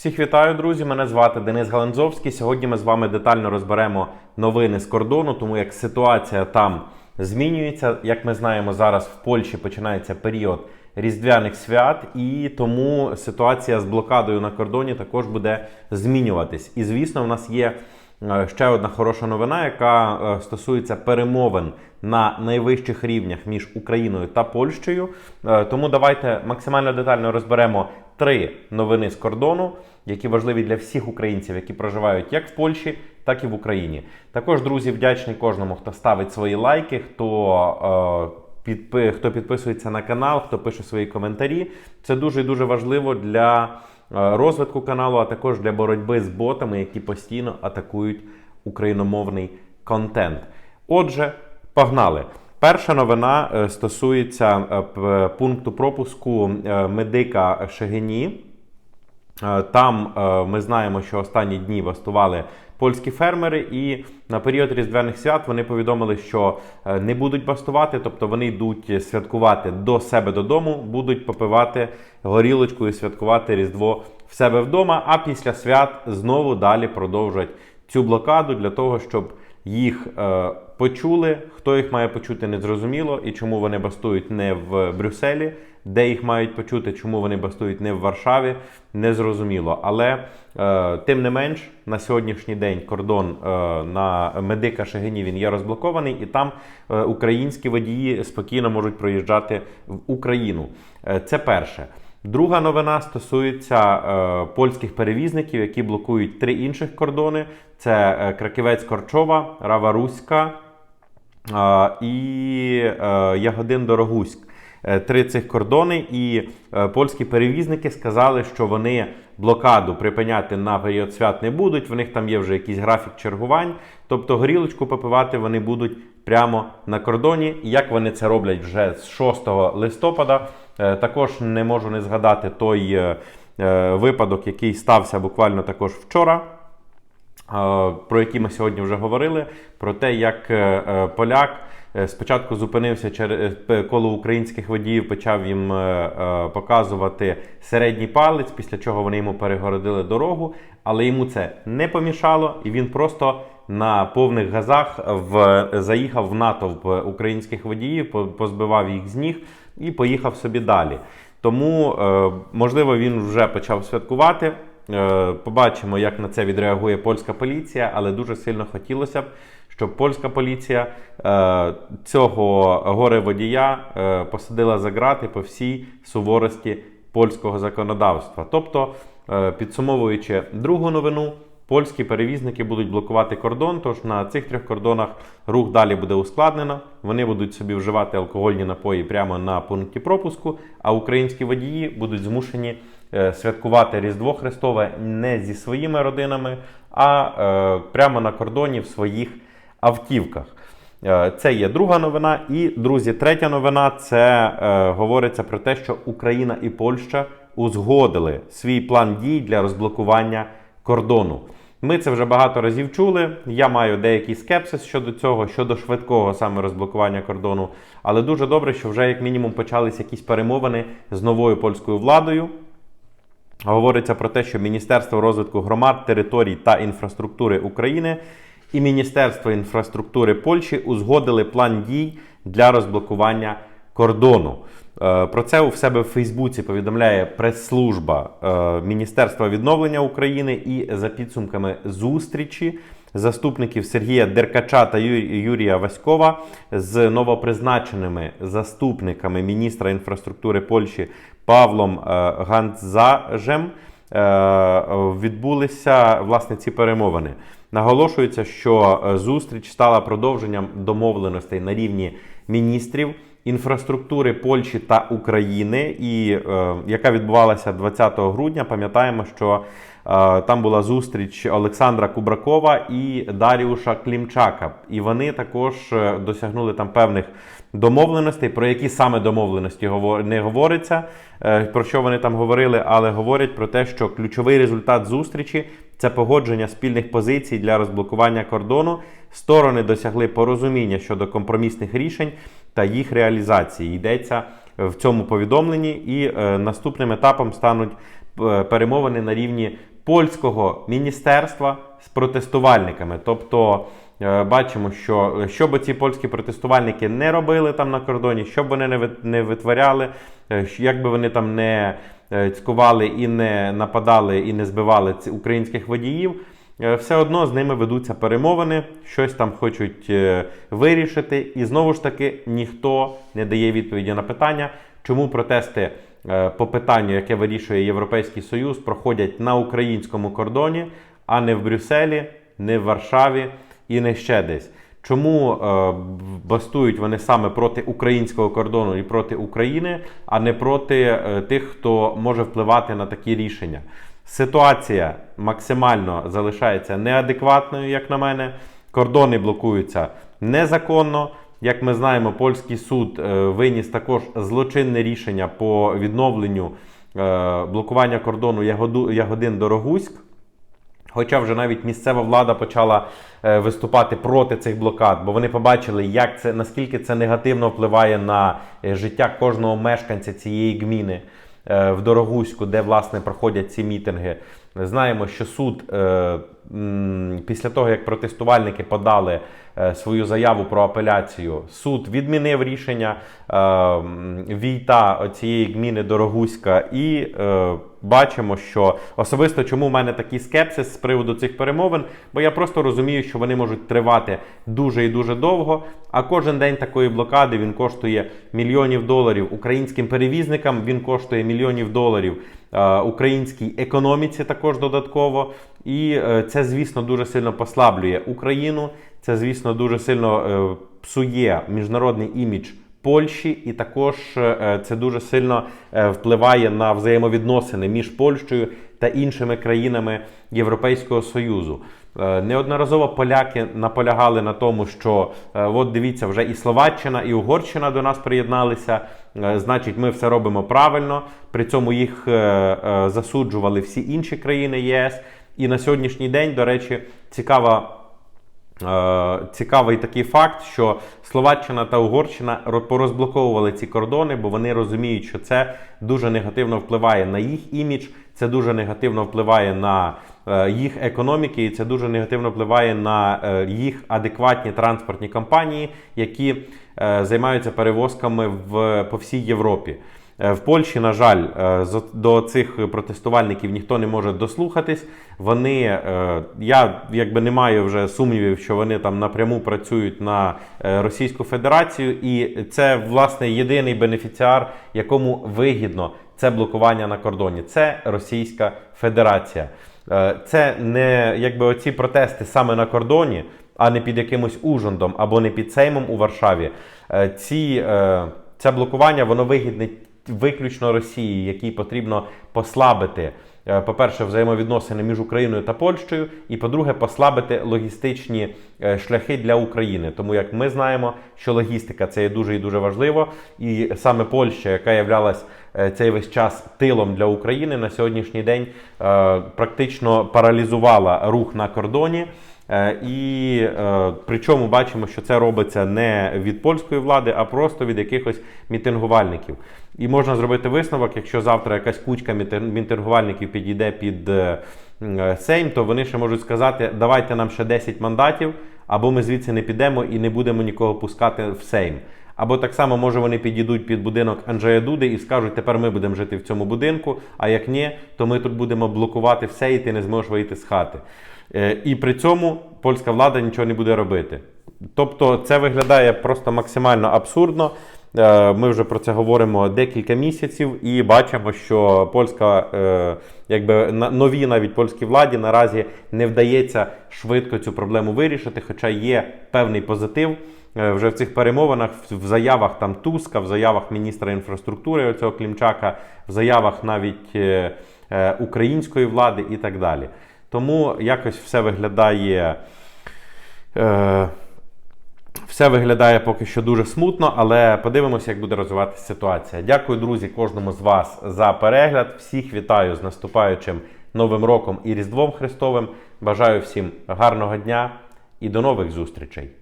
Всіх вітаю, друзі! Мене звати Денис Галанзовський. Сьогодні ми з вами детально розберемо новини з кордону, тому як ситуація там змінюється. Як ми знаємо, зараз в Польщі починається період різдвяних свят, і тому ситуація з блокадою на кордоні також буде змінюватись. І звісно, в нас є. Е, Ще одна хороша новина, яка е, стосується перемовин на найвищих рівнях між Україною та Польщею. Е, Тому давайте максимально детально розберемо три новини з кордону, які важливі для всіх українців, які проживають як в Польщі, так і в Україні. Також, друзі, вдячний кожному, хто ставить свої лайки, хто. е, Підпи... Хто підписується на канал, хто пише свої коментарі, це дуже дуже важливо для е, розвитку каналу, а також для боротьби з ботами, які постійно атакують україномовний контент. Отже, погнали. Перша новина е, стосується е, пункту пропуску е, медика Шегені. Там ми знаємо, що останні дні бастували польські фермери, і на період різдвяних свят вони повідомили, що не будуть бастувати, тобто вони йдуть святкувати до себе додому, будуть попивати горілочку і святкувати Різдво в себе вдома. А після свят знову далі продовжать цю блокаду для того, щоб їх почули. Хто їх має почути, не зрозуміло, і чому вони бастують не в Брюсселі, де їх мають почути, чому вони бастують не в Варшаві, не зрозуміло. Але е, тим не менш, на сьогоднішній день кордон е, на медика Шегині він є розблокований, і там е, українські водії спокійно можуть проїжджати в Україну. Е, це перше. Друга новина стосується е, польських перевізників, які блокують три інших кордони: це е, Краківець Корчова, Рава Руська і е, Ягодин Дорогуськ. Е, Три цих кордони, і е, польські перевізники сказали, що вони блокаду припиняти на період свят не будуть. В них там є вже якийсь графік чергувань. Тобто горілочку попивати вони будуть прямо на кордоні. Як вони це роблять вже з 6 листопада, також не можу не згадати той випадок, який стався буквально також вчора. Про які ми сьогодні вже говорили, про те, як е, е, поляк е, спочатку зупинився через коло українських водіїв, почав їм показувати середній палець, після чого вони йому перегородили дорогу, але йому це не помішало, і він просто на повних газах в, заїхав в натовп українських водіїв, позбивав їх з ніг і поїхав собі далі. Тому, можливо, він вже почав святкувати. Е, Побачимо, як на це відреагує польська поліція, але дуже сильно хотілося б, щоб польська поліція е, цього горе-водія е, посадила за грати по всій суворості польського законодавства. Тобто, підсумовуючи другу новину, польські перевізники будуть блокувати кордон. Тож на цих трьох кордонах рух далі буде ускладнено. Вони будуть собі вживати алкогольні напої прямо на пункті пропуску, а українські водії будуть змушені святкувати Різдво Христове не зі своїми родинами, а е, прямо на кордоні в своїх автівках. Е, Це є друга новина. І, друзі, третя новина це е, говориться про те, що Україна і Польща узгодили свій план дій для розблокування кордону. Ми це вже багато разів чули. Я маю деякий скепсис щодо цього, щодо швидкого саме розблокування кордону. Але дуже добре, що вже як мінімум почались якісь перемовини з новою польською владою. Говориться про те, що Міністерство розвитку громад, територій та інфраструктури України і Міністерство інфраструктури Польщі узгодили план дій для розблокування кордону. Е, Про це у себе в Фейсбуці повідомляє прес-служба е, Міністерства відновлення України і за підсумками зустрічі заступників Сергія Деркача та Юрія Васькова з новопризначеними заступниками міністра інфраструктури Польщі Павлом е, Ганцзажем е, відбулися власне ці перемовини. Наголошується, що е, зустріч стала продовженням домовленостей на рівні міністрів інфраструктури Польщі та України, і е, яка відбувалася 20 грудня. Пам'ятаємо, що там була зустріч Олександра Кубракова і Даріуша Клімчака. І вони також е, досягнули там певних домовленостей, про які саме домовленості не говориться, е, про що вони там говорили, але говорять про те, що ключовий результат зустрічі це погодження спільних позицій для розблокування кордону. Сторони досягли порозуміння щодо компромісних рішень та їх реалізації. Йдеться в цьому повідомленні, і е, наступним етапом стануть перемовини на рівні польського міністерства з протестувальниками. Тобто е, бачимо, що що би ці польські протестувальники не робили там на кордоні, що б вони не витворяли, е, як би вони там не е, цькували і не нападали, і не збивали українських водіїв. Е, Все одно з ними ведуться перемовини, щось там хочуть е, вирішити, і знову ж таки ніхто не дає відповіді на питання, чому протести е, по питанню, яке вирішує Європейський Союз, проходять на українському кордоні, а не в Брюсселі, не в Варшаві і не ще десь. Чому е, бастують вони саме проти українського кордону і проти України, а не проти е, тих, хто може впливати на такі рішення? Ситуація максимально залишається неадекватною, як на мене. Кордони блокуються незаконно. Як ми знаємо, польський суд е, виніс також злочинне рішення по відновленню е, блокування кордону Ягодин Дорогуськ. Хоча вже навіть місцева влада почала е, виступати проти цих блокад, бо вони побачили, як це наскільки це негативно впливає на життя кожного мешканця цієї гміни в Дорогуську, де власне проходять ці мітинги. Знаємо, що суд після того, як протестувальники подали е, свою заяву про апеляцію, суд відмінив рішення е, війта цієї гміни Дорогуська і е, бачимо, що особисто чому в мене такий скепсис з приводу цих перемовин, бо я просто розумію, що вони можуть тривати дуже і дуже довго. А кожен день такої блокади він коштує мільйонів доларів. Українським перевізникам він коштує мільйонів доларів. Е, Українській економіці також додатково, і е, це, звісно, дуже сильно послаблює Україну. Це, звісно, дуже сильно е, псує міжнародний імідж Польщі, і також це дуже сильно впливає на взаємовідносини між Польщею та іншими країнами Європейського Союзу. Е, Неодноразово поляки наполягали на тому, що е, от дивіться, вже і Словаччина, і Угорщина до нас приєдналися. е, Значить, ми все робимо правильно. При цьому їх засуджували всі інші країни ЄС. І на сьогоднішній день, до речі, цікава Цікавий такий факт, що Словаччина та Угорщина ро- порозблоковували ці кордони, бо вони розуміють, що це дуже негативно впливає на їх імідж, це дуже негативно впливає на їх економіки, і це дуже негативно впливає на е, їх адекватні транспортні компанії, які е, займаються перевозками в, по всій Європі. Е, В Польщі, на жаль, е, до цих протестувальників ніхто не може дослухатись. Вони, е, я якби не маю вже сумнівів, що вони там напряму працюють на е, Російську Федерацію, і це власне єдиний бенефіціар, якому вигідно це блокування на кордоні. Це Російська Федерація. Е, Це не якби оці протести саме на кордоні, а не під якимось ужондом або не під Сеймом у Варшаві. Е, Ці, це блокування воно вигідне виключно Росії, якій потрібно послабити, по-перше, взаємовідносини між Україною та Польщею, і по-друге, послабити логістичні е, шляхи для України. Тому як ми знаємо, що логістика це є дуже і дуже важливо, і саме Польща, яка являлась е, цей весь час тилом для України, на сьогоднішній день е, практично паралізувала рух на кордоні. Е, І е, причому бачимо, що це робиться не від польської влади, а просто від якихось мітингувальників. І можна зробити висновок, якщо завтра якась кучка мітингувальників підійде під е, Сейм, то вони ще можуть сказати, давайте нам ще 10 мандатів, або ми звідси не підемо і не будемо нікого пускати в Сейм. Або так само, може, вони підійдуть під будинок Анджея Дуди і скажуть, тепер ми будемо жити в цьому будинку, а як ні, то ми тут будемо блокувати все, і ти не зможеш вийти з хати. Е, І при цьому польська влада нічого не буде робити. Тобто це виглядає просто максимально абсурдно. Е, Ми вже про це говоримо декілька місяців і бачимо, що польська, е, якби новій навіть польській владі наразі не вдається швидко цю проблему вирішити, хоча є певний позитив. Вже в цих перемовинах, в- заявах там Туска, в заявах міністра інфраструктури оцього Клімчака, в заявах навіть української влади і так далі. Тому якось все виглядає. Е, все виглядає поки що дуже смутно, але подивимося, як буде розвиватися ситуація. Дякую, друзі, кожному з вас за перегляд. Всіх вітаю з наступаючим Новим роком і Різдвом Христовим. Бажаю всім гарного дня і до нових зустрічей!